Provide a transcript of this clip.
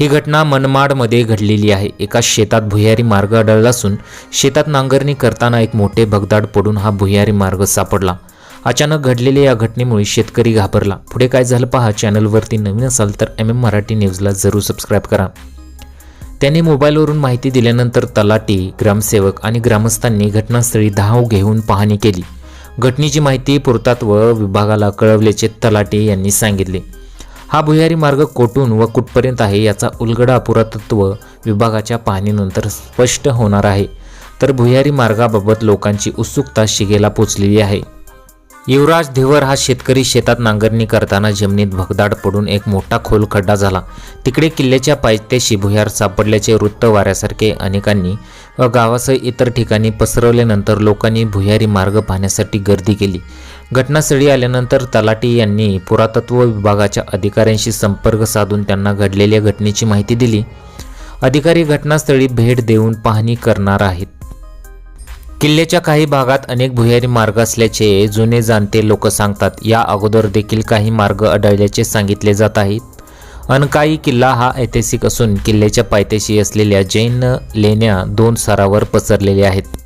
ही घटना मनमाडमध्ये घडलेली आहे. एका शेतात भुयारी मार्ग आढळला असून शेतात नांगरणी करताना एक मोठे भगदाड पडून हा भुयारी मार्ग सापडला. अचानक घडलेल्या या घटनेमुळे शेतकरी घाबरला. पुढे काय झालं पहा. चॅनलवरती नवीन असाल तर एम एम मराठी न्यूजला जरूर सबस्क्राईब करा. त्यांनी मोबाईलवरून माहिती दिल्यानंतर तलाटी ग्रामसेवक आणि ग्रामस्थांनी घटनास्थळी धाव घेऊन पाहणी केली. घटनेची माहिती पुरतात्व विभागाला कळवल्याचे तलाटी यांनी सांगितले. हा भुयारी मार्ग कोठून व कुठपर्यंत आहे याचा उलगडा पुरातत्व विभागाच्या पाहणीनंतर स्पष्ट होणार आहे. तर भुयारी मार्गाबाबत लोकांची उत्सुकता शिगेला पोचलेली आहे. युवराज धिवर हा शेतकरी शेतात नांगरणी करताना जमिनीत भगदाड पडून एक मोठा खोल खड्डा झाला. तिकडे किल्ल्याच्या पायथ्याशी भुयार सापडल्याचे वृत्त वाऱ्यासारखे अनेकांनी व गावासह इतर ठिकाणी पसरवल्यानंतर लोकांनी भुयारी मार्ग पाहण्यासाठी गर्दी केली. घटनास्थळी आल्यानंतर तलाटी यांनी पुरातत्व विभागाच्या अधिकाऱ्यांशी संपर्क साधून त्यांना घडलेल्या घटनेची माहिती दिली. अधिकारी घटनास्थळी भेट देऊन पाहणी करणार आहेत. किल्ल्याच्या काही भागात अनेक भुयारी मार्ग असल्याचे जुने जाणते लोक सांगतात. या अगोदर देखील काही मार्ग आढळल्याचे सांगितले जात आहेत. अनकाई किल्ला हा ऐतिहासिक असून किल्ल्याच्या पायथ्याशी असलेल्या जैन लेण्या दोन स्तरावर पसरलेल्या आहेत.